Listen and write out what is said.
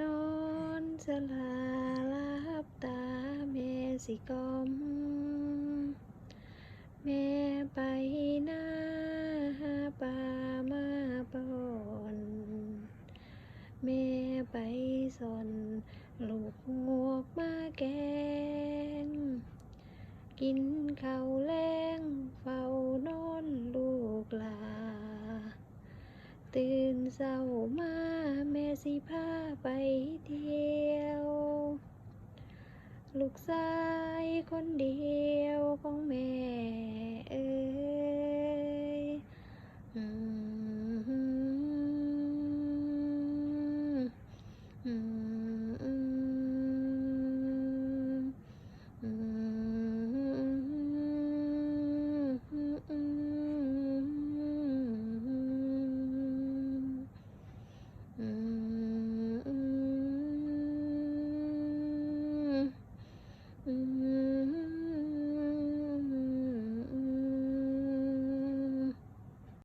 นอนสลาลับตาแม่สิกอม แม่ไปหน้าปลามาปอนแม่ไปสนลูกงวกมาแกง กินข้าวแรงเฝ้านอนลูกหลา ตื่นเช้ามาแม่สิพาไปเที่ยว ลูกชายคนเดียวของแม่